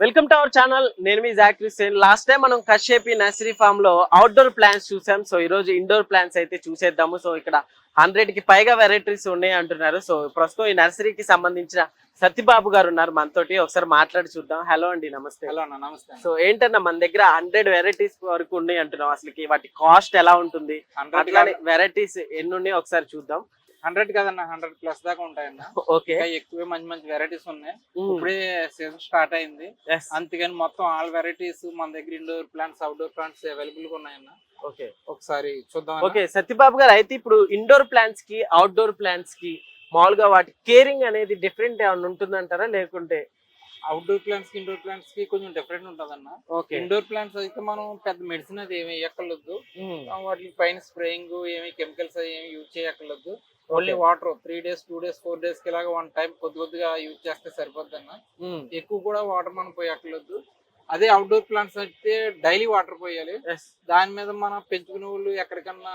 Our channel. నేను మీ జాక్రీ సేన్ లాస్ట్ టైం మనం కశ్యపి నర్సరీ ఫామ్లో అవుట్డోర్ ప్లాంట్స్ చూసాం. సో ఈ రోజు ఇండోర్ ప్లాంట్స్ అయితే చూసేద్దాము. సో ఇక్కడ హండ్రెడ్కి పైగా వెరైటీస్ ఉన్నాయి అంటున్నారు. సో ప్రస్తుతం ఈ నర్సరీకి సంబంధించిన సత్యబాబు గారు ఉన్నారు మనతోటి. ఒకసారి మాట్లాడి చూద్దాం. హలో అండి నమస్తే. హలో అన్న నమస్తే. సో ఏంటన్నా మన దగ్గర హండ్రెడ్ వెరైటీస్ వరకు ఉన్నాయి అంటున్నాం అసలుకి. వాటి కాస్ట్ ఎలా ఉంటుంది? అట్లానే వెరైటీస్ ఎన్ని ఉన్నాయి? ఒకసారి చూద్దాం. హండ్రెడ్ కదన్న హండ్రెడ్ ప్లస్ దాకా ఉంటాయన్న. ఓకే. ఎక్కువే మంచి మంచి వెరైటీస్ ఉన్నాయి. ఇప్పుడే సీజన్ స్టార్ట్ అయింది. అందుకని మొత్తం ఆల్ వెరైటీస్ మన దగ్గర ఇండోర్ ప్లాంట్స్ అవుట్డోర్ ప్లాంట్స్ అవైలబుల్గా ఉన్నాయన్న. ఓకే. ఒకసారి చూద్దాం ఓకే సత్యబాబు గారు అయితే ఇప్పుడు ఇండోర్ ప్లాంట్స్కి అవుట్డోర్ ప్లాంట్స్కి మామూలుగా వాటి కేరింగ్ అనేది డిఫరెంట్ ఏమైనా ఉంటుందంటారా? లేకుంటే అవుట్డోర్ ప్లాంట్స్కి ఇండోర్ ప్లాంట్స్కి కొంచెం డిఫరెంట్ ఉంటదన్న. ఓకే ఇండోర్ ప్లాంట్స్ అయితే మనం పెద్ద మెడిసిన్ అది ఏమి ఎక్కర్లేదు వాటికి పైన స్ప్రేయింగ్ ఏమి కెమికల్స్ ఏమి యూజ్ చేయక్కర్లేదు. Only water three days two days four డేస్కి ఇలాగా వన్ టైం కొద్ది కొద్దిగా యూజ్ చేస్తే సరిపోద్ది అన్న ఎక్కువ కూడా వాటర్ మనం పోయక్కర్లేదు. అదే అవుట్డోర్ ప్లాంట్స్ అయితే డైలీ వాటర్ పోయాలి. దాని మీద మనం పెంచుకునే వాళ్ళు ఎక్కడికన్నా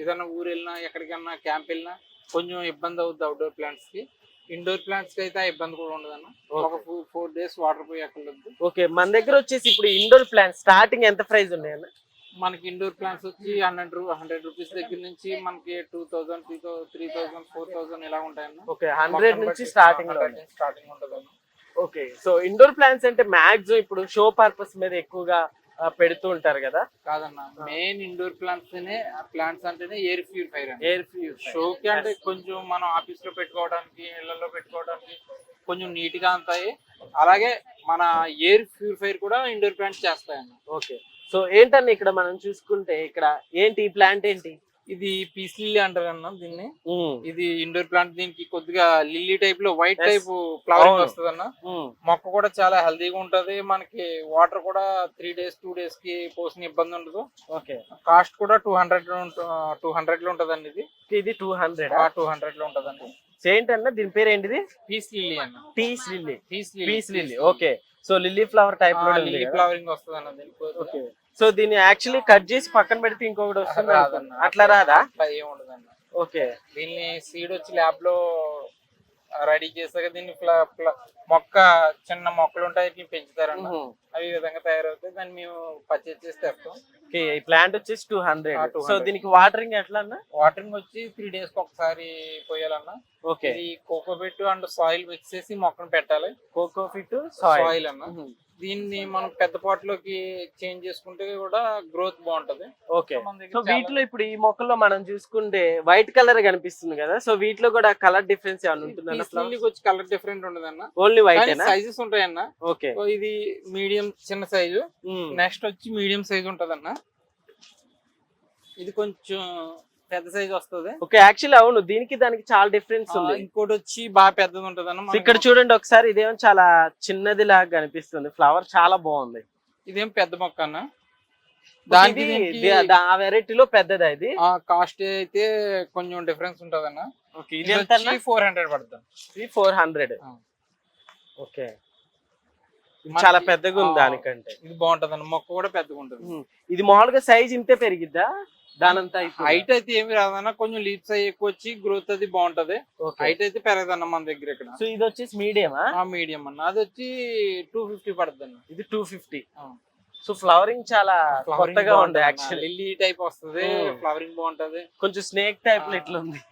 ఏదైనా ఊరు వెళ్ళినా ఎక్కడికన్నా క్యాంప్ వెళ్ళినా కొంచెం ఇబ్బంది అవుద్ది అవుట్డోర్ ప్లాంట్స్కి. ఇండోర్ ప్లాంట్స్కి అయితే ఇబ్బంది కూడా ఉండదు అన్న. ఒక ఫోర్ డేస్ వాటర్ పోయక్కర్లేదు ఓకే మన దగ్గర వచ్చేసి ఇప్పుడు ఇండోర్ ప్లాంట్స్ స్టార్టింగ్ ఎంత ప్రైస్ ఉన్నాయన్న? మనకి ఇండోర్ ప్లాంట్స్ వచ్చి హండ్రెడ్ హండ్రెడ్ రూపీస్ దగ్గర నుంచి మనకి two thousand three three thousand four thousand ఇలా ఉంటాయన్న. ఓకే హండ్రెడ్ నుంచి స్టార్టింగ్ స్టార్టింగ్ ఉంటుంది ఓకే సో ఇండోర్ ప్లాంట్స్ అంటే మ్యాక్సిమం ఇప్పుడు షో పర్పస్ మీద ఎక్కువగా పెడుతూ ఉంటారు కదా? కాదన్న మెయిన్ ఇండోర్ ప్లాంట్స్ ప్లాంట్స్ అంటేనే ఎయిర్ ప్యూరిఫైర్ ఎయిర్ ఫ్యూర్ షోకి అంటే కొంచెం మనం ఆఫీస్లో పెట్టుకోవడానికి ఇళ్ళలో పెట్టుకోవడానికి కొంచెం నీట్గా ఉంటాయి. అలాగే మన ఎయిర్ ప్యూరిఫైర్ కూడా ఇండోర్ ప్లాంట్స్ చేస్తాయన్న. ఓకే సో ఏంటన్నా ఇక్కడ మనం చూసుకుంటే ఇక్కడ ఏంటి ఈ ప్లాంట్ ఏంటి? ఇది పీస్ లిల్లీ అంటారు అన్న దీన్ని. ఇది ఇండోర్ ప్లాంట్ దీనికి కొద్దిగా లిల్లీ టైప్లో వైట్. టైప్ ఫ్లవరింగ్ అవును. వస్తుంది అన్న. మొక్క కూడా చాలా హెల్తీగా ఉంటది. మనకి వాటర్ కూడా త్రీ డేస్ టూ డేస్కి పోసిన ఇబ్బంది ఉండదు. ఓకే. కాస్ట్ కూడా టూ హండ్రెడ్ టూ హండ్రెడ్లో ఉంటదండి ఇది. ఇది టూ హండ్రెడ్ టూ హండ్రెడ్లో ఉంటదండి. ఏంటన్నా దీని పేరు ఏంటిది? పీస్ లిల్లీ అన్న. Peace lily peace peace lily okay so lily flower టైప్లో లిల్లీ ఫ్లవరింగ్ వస్తుంది అన్న దీనికి. ఓకే సో దీన్ని యాక్చువల్లీ కట్ చేసి పక్కన పెడితే ఇంకొకటి వస్తుంది రాదన్న. అట్లా రాదా? అట్లా ఓకే. దీన్ని సీడ్ వచ్చి ల్యాబ్లో రెడీ చేసాక దీన్ని ఫ్ల- ఫ్ల- మొక్క చిన్న మొక్కలు ఉంటాయి వీటిని పెంచుతారన్న. అవి ఈ విధంగా తయారవుతాయి దాన్ని మేము పర్చేస్ చేసి తెస్తాం. ఓకే ఈ ప్లాంట్ వచ్చేసి టూ ఆ, హండ్రెడ్ 200. సో దీనికి వాటరింగ్ ఎట్లా అన్న వాటరింగ్ వచ్చి త్రీ డేస్కి ఒకసారి పోయాలన్న. ఓకే. ఇది కోకోబెట్ అండ్ సాయిల్ మిక్స్ చేసి మొక్కను పెట్టాలి. కోకో ఫిట్ సాయిల్ సాయిల్ అన్న. దీన్ని మనం పెద్ద పాటలోకి చేంజ్ చేసుకుంటే కూడా గ్రోత్ బాగుంటది. ఓకే. సో వీటిలో ఇప్పుడు ఈ మొక్కల్లో మనం చూసుకుంటే వైట్ కలర్ కనిపిస్తుంది కదా సో వీటిలో కూడా కలర్ డిఫరెన్స్ ఏమైనా లిల్లీకి వచ్చి కలర్ డిఫరెంట్ ఉండదన్న. ఓన్లీ వైట్ సైజెస్ ఉంటాయన్న. ఓకే. ఇది మీడియం చిన్న సైజు నెక్స్ట్ వచ్చి మీడియం సైజ్ ఉంటదన్న. ఇది కొంచెం పెద్ద సైజ్ వస్తది. ఓకే యాక్చువల్లీ అవును దీనికి దానికి చాలా డిఫరెన్స్ ఉంది. ఇంకోటి వచ్చి బాగా పెద్దది మనకి ఇక్కడ చూడండి ఒకసారి ఇదేమో చాలా చిన్నది లాగా కనిపిస్తుంది. ఫ్లవర్ చాలా బాగుంది. ఇదేం పెద్ద మొక్క అన్న? దానికి ఆ వెరైటీలో పెద్దది ఇది? కాస్ట్ అయితే కొంచెం డిఫరెన్స్ ఉంటదన్న. ఓకే ఇది వచ్చి ఫోర్ హండ్రెడ్ పడుతుంది. Four hundred. ఓకే చాలా పెద్దగా ఉంది. దానికంటే. ఇది బాగుంటది మొక్క కూడా పెద్దగా ఉంటుంది. ఇది మామూలుగా సైజ్ ఇంతే పెరిగిద్దా? దానంతా హైట్ అయితే ఏమి రాదన్న కొంచెం లీవ్స్ అవి ఎక్కువ వచ్చి గ్రోత్ అది బాగుంటది. హైట్ అయితే పెరగదన్న మన దగ్గర ఇక్కడ. సో ఇది వచ్చేసి మీడియమా ఆ? మీడియం అన్న. అది వచ్చి టూ ఫిఫ్టీ పడుతుంది అన్న ఇది టూ ఫిఫ్టీ. సో ఫ్లవరింగ్ చాలా కొత్తగా ఉంది యాక్చువల్లీ లిల్లీ టైప్ వస్తుంది. ఫ్లవరింగ్ బాగుంటది. కొంచెం స్నేక్ టైప్. ఇట్లా ఉంది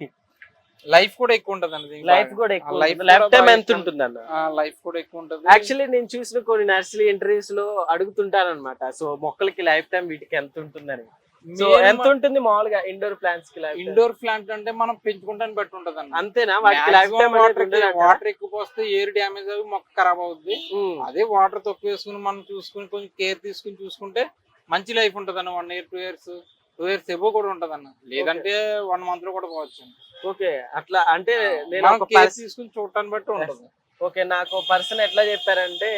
లైఫ్ కూడా ఎక్కువ ఉంటది లైఫ్ కూడా ఎక్కువ లైఫ్ టైం ఎంత ఉంటుంది. అన్న లైఫ్ కూడా ఎక్కువ ఉంటది. యాక్చువల్లీ నేను చూసిన కొన్ని నర్సరీ ఇంటర్వ్యూస్లో అడుగుతుంటాను అనమాట సో మొక్కలకి లైఫ్ టైం వీటికి ఎంత ఉంటుందని. సో ఎంత ఉంటుంది మామూలుగా ఇండోర్ ప్లాంట్స్కి ఇండోర్ ప్లాంట్ అంటే మనం పెంచుకుంటాన్ని బట్టి ఉంటది అంతేనా? వాటర్ వాటర్ ఎక్కువ పోస్తే ఎయిర్ డ్యామేజ్ అవి మొక్క ఖరాబ్ అవుద్ది. అదే వాటర్ తక్కువ వేసుకుని మనం చూసుకుని కొంచెం కేర్ తీసుకుని చూసుకుంటే మంచి లైఫ్ ఉంటది అన్న one year two years two years above కూడా ఉంటది అన్న లేదంటే వన్ మంత్లో కూడా పోవచ్చు. ఓకే. అట్లా అంటే నేను తీసుకుని చూడటాన్ని బట్టి ఉంటది. ఓకే. నాకు పర్సన్ ఎట్లా చెప్పారంటే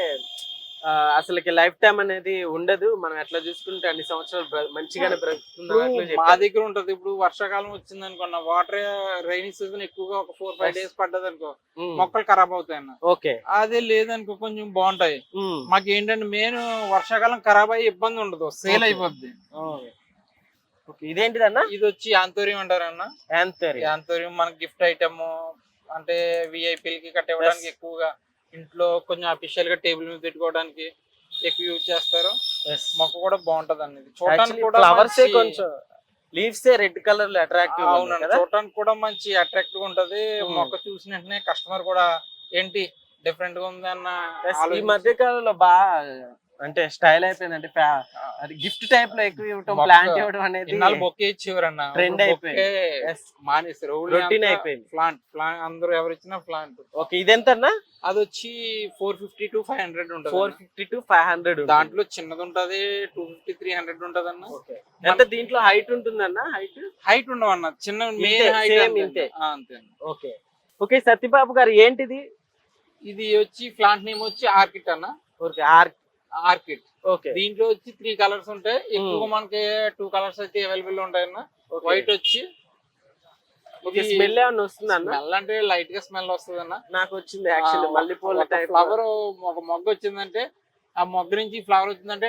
అసలుకి లైఫ్ టైం అనేది ఉండదు మనం ఎట్లా చూసుకుంటే అన్ని సంవత్సరాలు మంచిగానే బ్రతుకుతుంది మా. దగ్గర ఉంటది ఇప్పుడు వర్షాకాలం వచ్చింది అనుకున్న వాటర్ రైనీ సీజన్ ఎక్కువగా ఒక ఫోర్ ఫైవ్. డేస్ పడ్డది అనుకో. మొక్కలు ఖరాబ్ అవుతాయి అన్న ఓకే అదే లేదనుకో కొంచెం బాగుంటాయి ఉమ్. మాకు ఏంటంటే మెయిన్ వర్షాకాలం ఖరాబ్ అయ్యి ఇబ్బంది ఉండదు సేల్. అయిపోద్ది ఓకే ఇదేంటిదన్న ఇది వచ్చి యాంతోరియం అంటారన్న యాంథరీ యాంతోరియం మనకి గిఫ్ట్ ఐటమ్ అంటే విఐపీలకి కట్ట ఇవ్వడానికి Yes. ఎక్కువగా ఇంట్లో కొంచెం అఫీషియల్గా టేబుల్ మీద పెట్టుకోవడానికి ఎక్కువ యూజ్ చేస్తారు. మొక్క కూడా బాగుంటది అన్నది. చూడటానికి కూడా ఫ్లవర్స్ కొంచెం లీవ్స్ రెడ్ కలర్లో అట్రాక్టివ్ అవునండి. చూడటానికి కూడా మంచి అట్రాక్టివ్ ఉంటది. Hmm. మొక్క చూసిన వెంటనే కస్టమర్ కూడా ఏంటి డిఫరెంట్గా ఉంది అన్న ఈ మధ్య కాలంలో బాగా అంటే స్టైల్ అయిపోయింది అంటే గిఫ్ట్ టైప్లో ఎక్కువ ఇవ్వటం ప్లాంట్ ఇవ్వడం అనేది ఇన్నాళ్ళు బొకే ఇచ్చేవారన్న. Trend అయిపోయింది. మానేసారు అయిపోయింది. ప్లాంట్ ప్లాంట్ అందరూ ఎవరు ఇచ్చినా ప్లాంట్ ఓకే ఇదెంతన్నా? అది వచ్చి four fifty to five hundred ఉంటుంది four fifty to five hundred దాంట్లో చిన్నది ఉంటది టూ ఫిఫ్టీ త్రీ హండ్రెడ్ ఉంటది అన్న ఎంత దీంట్లో హైట్ ఉంటుందన్న? హైట్? హైట్ ఉండవన్న. చిన్న మెయిన్ హైట్ అంతే అంతే. ఓకే. ఓకే సత్యబాబు గారు ఏంటిది? ఇది వచ్చి ప్లాంట్ నేమ్ వచ్చి ఆర్కిడ్ అన్న. ఓకే ఆర్ ఆర్కిడ్ ఓకే. దీంట్లో వచ్చి త్రీ కలర్స్ ఉంటాయి. ఎక్కువగా మనకి టూ కలర్స్ అయితే అవైలబుల్ ఉంటాయన్న. వైట్ వచ్చి ఓకే స్మెల్ ఏమన్నా వస్తుందన్న స్మెల్ అంటే లైట్గా స్మెల్ వస్తుంది అన్న నాకు వచ్చింది యాక్చువల్లీ మల్లెపూల టైప్ ఫ్లవర్ ఒక మొగ్గ వచ్చిందంటే ఆ మొగ్గ నుంచి ఫ్లవర్ వచ్చిందంటే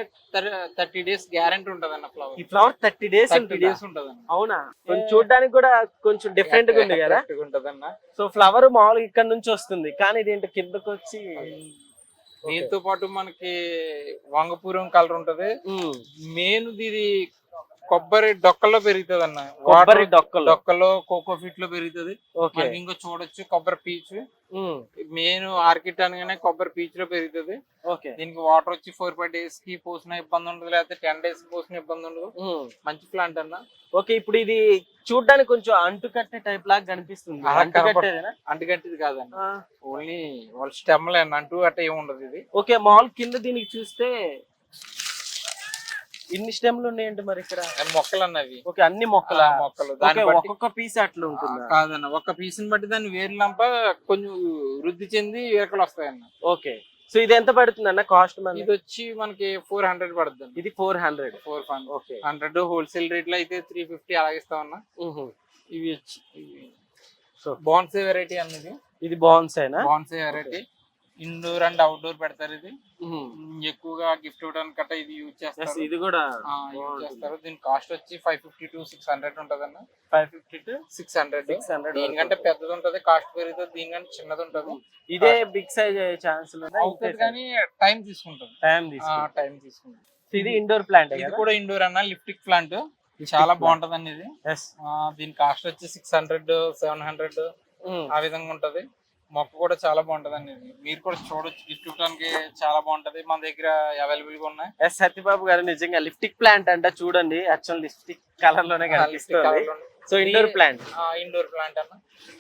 థర్టీ డేస్ గ్యారంటీ ఉంటది అన్న ఫ్లవర్ ఈ flower thirty days thirty days ఉంటది అన్న అవునా? కొంచెం చూడడానికి కూడా కొంచెం డిఫరెంట్గా ఉంది కదా. ఉంటది అన్న సో ఫ్లవర్ మామూలుగా ఇక్కడ నుంచి వస్తుంది. కానీ ఇదేంటి కిందకి వచ్చి దీంతో పాటు మనకి వంగపూరం కలర్ ఉంటది. మెయిన్ ఇది కొబ్బరి డొక్కల్లో పెరుగుతుంది అన్న కొబ్బరి డొక్కలు. డొక్కలో కోకో ఫిట్లో పెరుగుతుంది ఇంకా చూడొచ్చు కొబ్బరి పీచ్. మెయిన్ ఆర్కిడ్ అనగానే కొబ్బరి పీచ్లో పెరుగుతుంది. ఓకే. దీనికి వాటర్ వచ్చి ఫోర్ ఫైవ్ డేస్కి పోసిన ఇబ్బంది ఉండదు లేకపోతే టెన్ డేస్ పోసిన ఇబ్బంది ఉండదు. మంచి ప్లాంట్ అన్న. ఓకే ఇప్పుడు ఇది చూడడానికి కొంచెం అంటు కట్టే టైప్ లాగా కనిపిస్తుంది. అలా అంటు కట్టేదేనా? అంటుగట్టిది కాదన్న ఓన్లీ వాళ్ళ స్టెమ్ లేని అంటూ అట్ట ఏమి ఉండదు ఇది. ఓకే మామూలు కింద దీనికి చూస్తే ఇన్ని స్టెమ్లు ఉన్నాయండి మరి ఇక్కడ? మొక్కలు అన్నవి ఓకే అన్ని మొక్కల? మొక్కలు. ఒక్కొక్క పీస్ అట్లా ఉంటుంది? కాదన్న ఒక్క పీస్ని బట్టి దాని వేరు లంప కొంచెం వృద్ధి చెంది వేరకలు వస్తాయన్న. ఓకే. సో ఇది ఎంత పడుతుంది అన్న కాస్ట్ మన ఇది వచ్చి మనకి ఫోర్ హండ్రెడ్ పడుతుంది ఇది four hundred. Four okay. Hundred wholesale రేట్లో అయితే త్రీ ఫిఫ్టీ అలాగే ఇస్తామన్నా. ఇవి వచ్చి సో బాన్సే వెరైటీ అన్నది. ఇది బాన్సైనా? Bonsai variety. Indoor and outdoor పెడతారు ఇది. ఎక్కువగా గిఫ్ట్ ఇవ్వడానికి గట్రా ఇది యూజ్ చేస్తారు. ఇది కూడా యూజ్ చేస్తారు. దీని కాస్ట్ వచ్చి five fifty to six hundred ఉంటది అన్న five fifty to six hundred six hundred దీనికంటే పెద్దది ఉంటది కాస్ట్ పెరుగుతుంది దీనికంటే చిన్నది ఉంటది. ఇదే బిగ్ సైజ్ ఛాన్స్ అవుతుంది కానీ టైం తీసుకుంటుంది. టైం తీసుకుంటుంది. టైం తీసుకుంటుంది. ఇది ఇండోర్ ప్లాంట్ ఇది కూడా ఇండోర్ అన్న లిప్టిక్ ప్లాంట్ చాలా బాగుంటది అండి ఇది. దీని కాస్ట్ వచ్చి సిక్స్ హండ్రెడ్ సెవెన్ హండ్రెడ్ ఆ విధంగా ఉంటది. మొక్క కూడా చాలా బాగుంటది అండి ఇది మీరు కూడా చూడొచ్చు గిఫ్ట్ ఇవ్వడానికి చాలా బాగుంటది. మన దగ్గర అవైలబుల్గా ఉన్నాయి. ఎస్ సత్యబాబు గారు నిజంగా లిప్టిక్ ప్లాంట్ అంట చూడండి. యాక్చువల్ లిప్స్టిక్ కలర్లోనే కనిపిస్తుంది. So indoor plant indoor plant అన్న.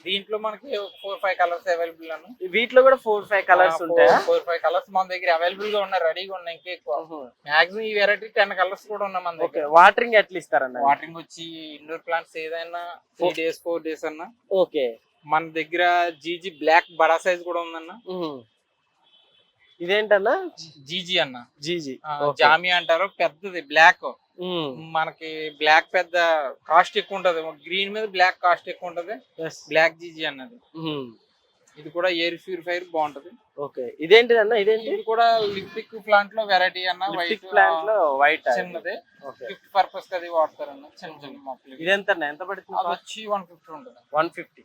దీంట్లో మనకి ఫోర్ ఫైవ్ కలర్స్ అవైలబుల్ అన్న. వీటిలో కూడా ఫోర్ ఫైవ్ కలర్స్ ఉంటాయా? ఫోర్ ఫైవ్ కలర్స్ మన దగ్గర అవైలబుల్గా ఉన్నాయి. రెడీగా ఉన్నాయి ఇంకా ఎక్కువ. మాక్సిమం ఈ వెరైటీ టెన్ కలర్స్ కూడా ఉన్నాయి మన దగ్గర. వాటరింగ్ ఎట్లా ఇస్తారన్న వాటరింగ్ వచ్చి ఇండోర్ ప్లాంట్స్ ఏదైనా త్రీ డేస్ ఫోర్ డేస్ అన్న. ఓకే మన దగ్గర జీజీ బ్లాక్ బడా సైజ్ కూడా ఉందన్న. ఇదేంటన్నా? జీజీ అన్న. జీజీ. జామియా అంటారు పెద్దది బ్లాక్. మనకి బ్లాక్ పెద్ద కాస్ట్ ఎక్కువ ఉంటది. గ్రీన్ మీద బ్లాక్ కాస్ట్ ఎక్కువ ఉంటది. బ్లాక్ జీజీ అన్నది. ఇది కూడా ఎయిర్ ప్యూరిఫైర్ బాగుంటది. ఓకే. ఇదేంటిదన్న? ఇదేంటి? ఇది కూడా లిప్టిక్ ప్లాంట్లో వెరైటీ అన్న వైట్ ప్లాంట్లో వైట్ చిన్నది. గిఫ్ట్ పర్పస్కి అది వాడతారన్న చిన్న చిన్న మొక్కలు ఇవి. ఇదెంత ఎంత పడుతుంది వచ్చి వన్ ఫిఫ్టీ ఉంటుంది. One fifty.